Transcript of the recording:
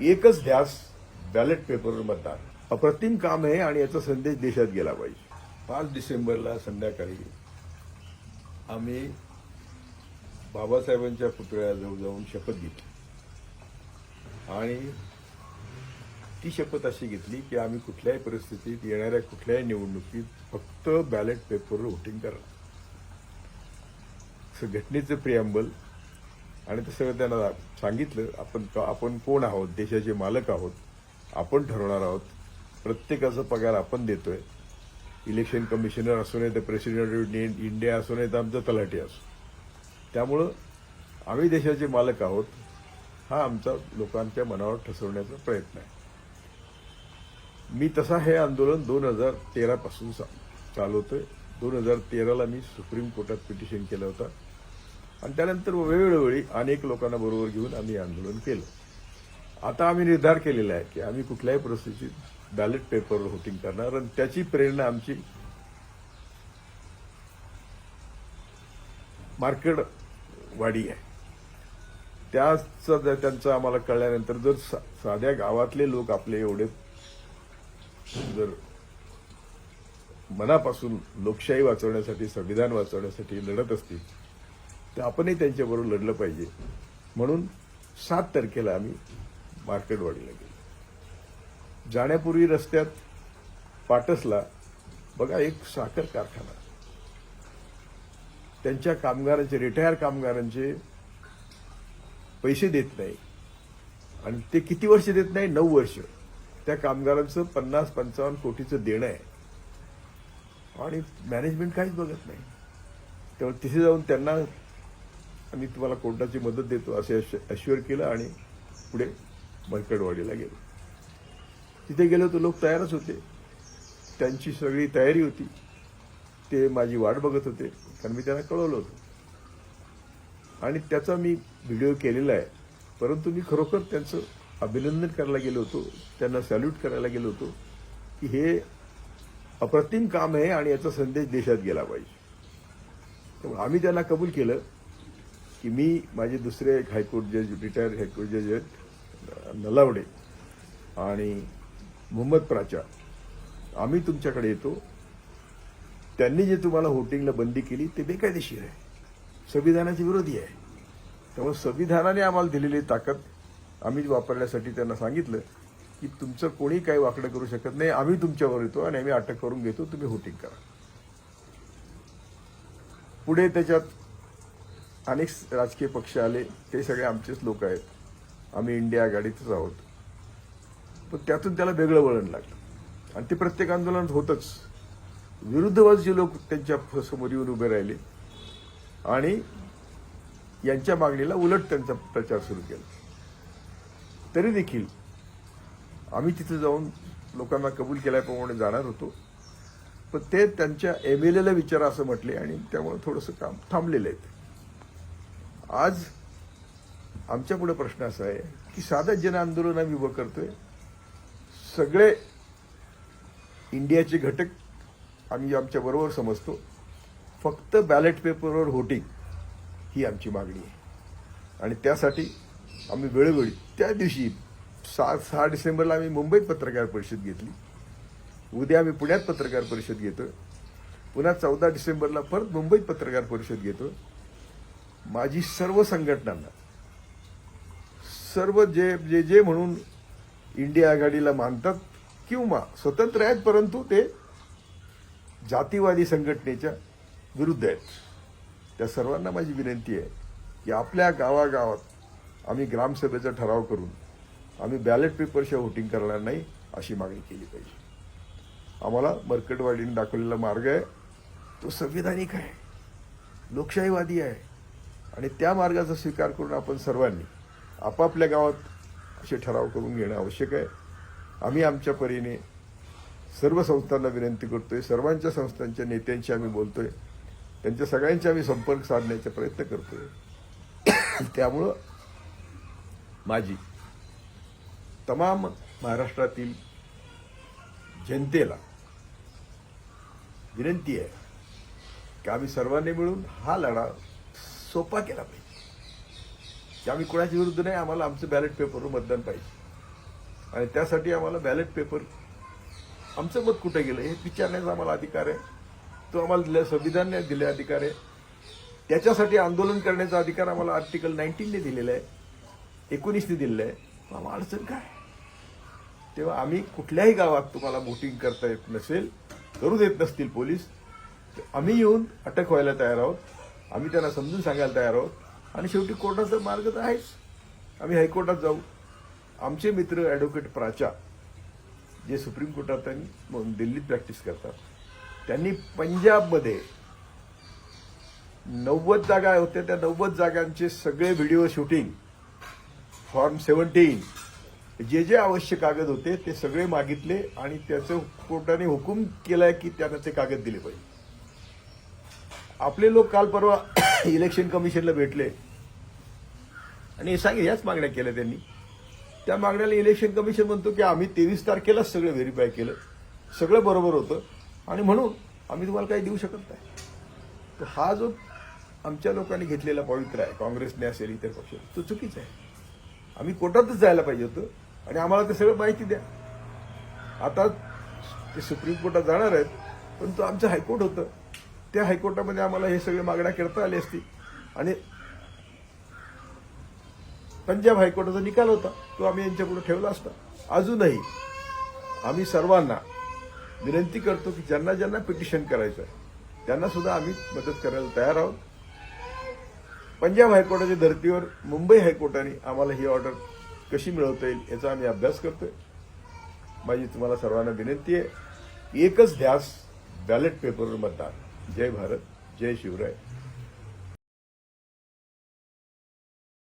एकच ध्यास बॅलेट पेपरवर मतदान. अप्रतिम काम आहे आणि याचा संदेश देशात गेला पाहिजे. पाच डिसेंबरला संध्याकाळी आम्ही बाबासाहेबांच्या पुतळ्याजवळ जाऊन शपथ घेतली. आणि ती शपथ अशी घेतली की आम्ही कुठल्याही परिस्थितीत येणाऱ्या कुठल्याही निवडणुकीत फक्त बॅलेट पेपरवर व्होटिंग करणार असं घटनेचं प्रियांबल आणि ते सगळं त्यांना सांगितलं आपण आपण कोण आहोत? देशाचे मालक आहोत. आपण ठरवणार आहोत. प्रत्येकाचा पगार आपण देतोय. इलेक्शन कमिशनर असू नये तर प्रेसिडेंट ऑफ इंडिया असू नये तर आमचा तलाठी असो. त्यामुळं आम्ही देशाचे मालक आहोत. हा आमचा लोकांच्या मनावर ठसवण्याचा प्रयत्न आहे. मी तसा हे आंदोलन दोन हजार तेरापासून चालवतोय. दोन हजार तेराला मी सुप्रीम कोर्टात पिटिशन केलं होतं. आणि त्यानंतर वेळोवेळी अनेक लोकांना बरोबर घेऊन आम्ही आंदोलन केलं. आता आम्ही निर्धार केलेला आहे की आम्ही कुठल्याही परिस्थितीत बॅलेट पेपरवर व्होटिंग करणार आणि त्याची प्रेरणा आमची मार्केट वाढी आहे. त्याचं जर त्यांचं आम्हाला कळल्यानंतर जर सा- साध्या गावातले लोक आपले एवढे जर मनापासून लोकशाही वाचवण्यासाठी संविधान वाचवण्यासाठी लढत असतील तर आपणही त्यांच्याबरोबर लढलं पाहिजे. म्हणून सात तारखेला आम्ही मार्केटवाडीला गेलो. जाण्यापूर्वी रस्त्यात पाटसला बघा एक साखर कारखाना. त्यांच्या कामगारांचे रिटायर कामगारांचे पैसे देत नाही. आणि ते किती वर्ष देत नाही? नऊ वर्ष. त्या कामगारांचं पन्नास पंचावन्न कोटीचं देणं आहे. आणि मॅनेजमेंट काहीच बघत नाही. त्यामुळे तिथे जाऊन त्यांना आम्ही तुम्हाला कोर्टाची मदत देतो असे अश्युअर केलं आणि पुढे मरकडवाडीला गेलो. तिथे गेलो तर लोक तयारच होते. त्यांची सगळी तयारी होती. ते माझी वाट बघत होते कारण मी त्यांना कळवलं होतं. आणि त्याचा मी व्हिडिओ केलेला आहे. परंतु मी खरोखर त्यांचं अभिनंदन करायला गेलो होतो त्यांना सॅल्यूट करायला गेलो होतो की हे अप्रतिम काम आहे आणि याचा संदेश देशात गेला पाहिजे. त्यामुळे आम्ही त्यांना कबूल केलं. की मी माझे दुसरे एक हायकोर्ट जज रिटायर्ड हायकोर्ट जज आहेत नलावडे आणि मोहम्मद प्राचा. आम्ही तुमच्याकडे येतो. त्यांनी जे तुम्हाला व्होटिंगला बंदी केली ते बेकायदेशीर आहे. संविधानाची विरोधी आहे. त्यामुळे संविधानाने आम्हाला दिलेली ताकद आम्ही वापरण्यासाठी त्यांना सांगितलं की तुमचं कोणी काही वाकडं करू शकत नाही. आम्ही तुमच्यावर येतो आणि आम्ही अटक करून घेतो. तुम्ही व्होटिंग करा. पुढे त्याच्यात अनेक राजकीय पक्ष आले ते सगळे आमचेच लोक आहेत. आम्ही इंडिया आघाडीतच आहोत. पण त्यातून त्याला वेगळं वळण लागलं. आणि ते प्रत्येक आंदोलनात होतच. विरुद्धवादी लोक त्यांच्यासमोर येऊन उभे राहिले आणि यांच्या मागणीला उलट त्यांचा प्रचार सुरू केला. तरी देखील आम्ही तिथे जाऊन लोकांना कबूल केल्याप्रमाणे जाणार होतो. पण ते त्यांच्या एम एल एला विचारा असं म्हटले आणि त्यामुळे थोडंसं काम थांबलेलं आहे. आज आमच्या पुढे प्रश्न असा आहे की साधं जन आंदोलन आम्ही उभं करतोय. सगळे इंडियाचे घटक आम्ही आमच्या बरोबर समजतो. फक्त बॅलेट पेपरवर व्होटिंग ही आमची मागणी आहे. आणि त्यासाठी आम्ही वेळोवेळी त्या दिवशी सहा सहा डिसेंबरला आम्ही मुंबईत पत्रकार परिषद घेतली. उद्या आम्ही पुण्यात पत्रकार परिषद घेतो पुन्हा चौदा डिसेंबरला परत मुंबईत पत्रकार परिषद घेतो माझी सर्व संघटनांना सर्व जे जे जे म्हणून इंडिया आघाडीला मानतात किंवा स्वतंत्र आहेत परंतु ते जातीवादी संघटनेच्या विरुद्ध आहेत. त्या सर्वांना माझी विनंती आहे की आपल्या गावागावात आम्ही ग्रामसभेचा ठराव करून आम्ही बॅलेट पेपरशिवाय व्होटिंग करणार नाही अशी मागणी केली पाहिजे. आम्हाला मर्कटवाडीने दाखवलेला मार्ग आहे तो संविधानिक आहे लोकशाहीवादी आहे. आणि त्या मार्गाचा स्वीकार करून आपण सर्वांनी आपापल्या गावात असे ठराव करून घेणं आवश्यक आहे. आम्ही आमच्या परीने सर्व संस्थांना विनंती करतोय सर्वांच्या संस्थांच्या नेत्यांशी आम्ही बोलतोय त्यांच्या सगळ्यांशी आम्ही संपर्क साधण्याचा प्रयत्न करतोय. त्यामुळं माझी तमाम महाराष्ट्रातील जनतेला विनंती आहे की आम्ही सर्वांनी मिळून हा लढा सोपा केला पाहिजे. की आम्ही कुणाच्या विरुद्ध नाही आम्हाला आमचं बॅलेट पेपरवर मतदान पाहिजे. आणि त्यासाठी आम्हाला बॅलेट पेपर आमचं मत कुठे गेलं? हे विचारण्याचा आम्हाला अधिकार आहे. तो आम्हाला दिला संविधानने दिले अधिकार आहे. त्याच्यासाठी आंदोलन करण्याचा अधिकार आम्हाला आर्टिकल नाईन्टीनने दिलेला आहे. एकोणीसने दिलेलं आहे. आम्हाला अडचण काय? तेव्हा आम्ही कुठल्याही गावात तुम्हाला वोटिंग करता येत नसेल करू देत नसतील पोलीस आम्ही येऊन अटक व्हायला तयार आहोत. आम्ही त्यांना समजून सांगायला तयार आहोत. आणि शेवटी कोर्टाचा मार्ग तर आहेच. आम्ही हायकोर्टात जाऊ. आमचे मित्र ॲडव्होकेट प्राचा जे सुप्रीम कोर्टात त्यांनी दिल्लीत प्रॅक्टिस करतात त्यांनी पंजाबमध्ये नव्वद जागा होत्या. त्या नव्वद जागांचे सगळे व्हिडिओ शूटिंग फॉर्म सेव्हन्टीन जे जे आवश्यक कागद होते ते सगळे मागितले आणि त्याचं कोर्टाने हुकूम केलाय की त्यांना ते कागद दिले पाहिजे. आपले लोक काल परवा इलेक्शन कमिशनला भेटले. आणि हे सांगे याच मागण्या केल्या त्यांनी. त्या मागण्याला इलेक्शन कमिशन म्हणतो की आम्ही तेवीस तारखेलाच सगळं व्हेरीफाय केलं. सगळं बरोबर होतं. आणि म्हणून आम्ही तुम्हाला काही देऊ शकत नाही. तर हा जो आमच्या लोकांनी घेतलेला पवित्र आहे काँग्रेसने असेल इतर पक्ष तो चुकीचा आहे. आम्ही कोर्टातच जायला पाहिजे होतं. आणि आम्हाला ते सगळं माहिती द्या. आता ते सुप्रीम कोर्टात जाणार आहेत पण तो आमचं हायकोर्ट होतं. त्या हायकोर्टामध्ये आम्हाला हे सगळे मागण्या करता आली असती. आणि पंजाब हायकोर्टाचा निकाल होता तो आम्ही यांच्यापुढे ठेवला असता. अजूनही आम्ही सर्वांना विनंती करतो की ज्यांना ज्यांना पिटिशन करायचं आहे त्यांना सुद्धा आम्ही मदत करायला तयार आहोत. पंजाब हायकोर्टाच्या धर्तीवर मुंबई हायकोर्टाने आम्हाला ही ऑर्डर कशी मिळवता येईल याचा आम्ही अभ्यास करतोय. माझी तुम्हाला सर्वांना विनंती आहे एकच ध्यास बॅलेट पेपरवर मतदान. जय भारत जय शिवराय.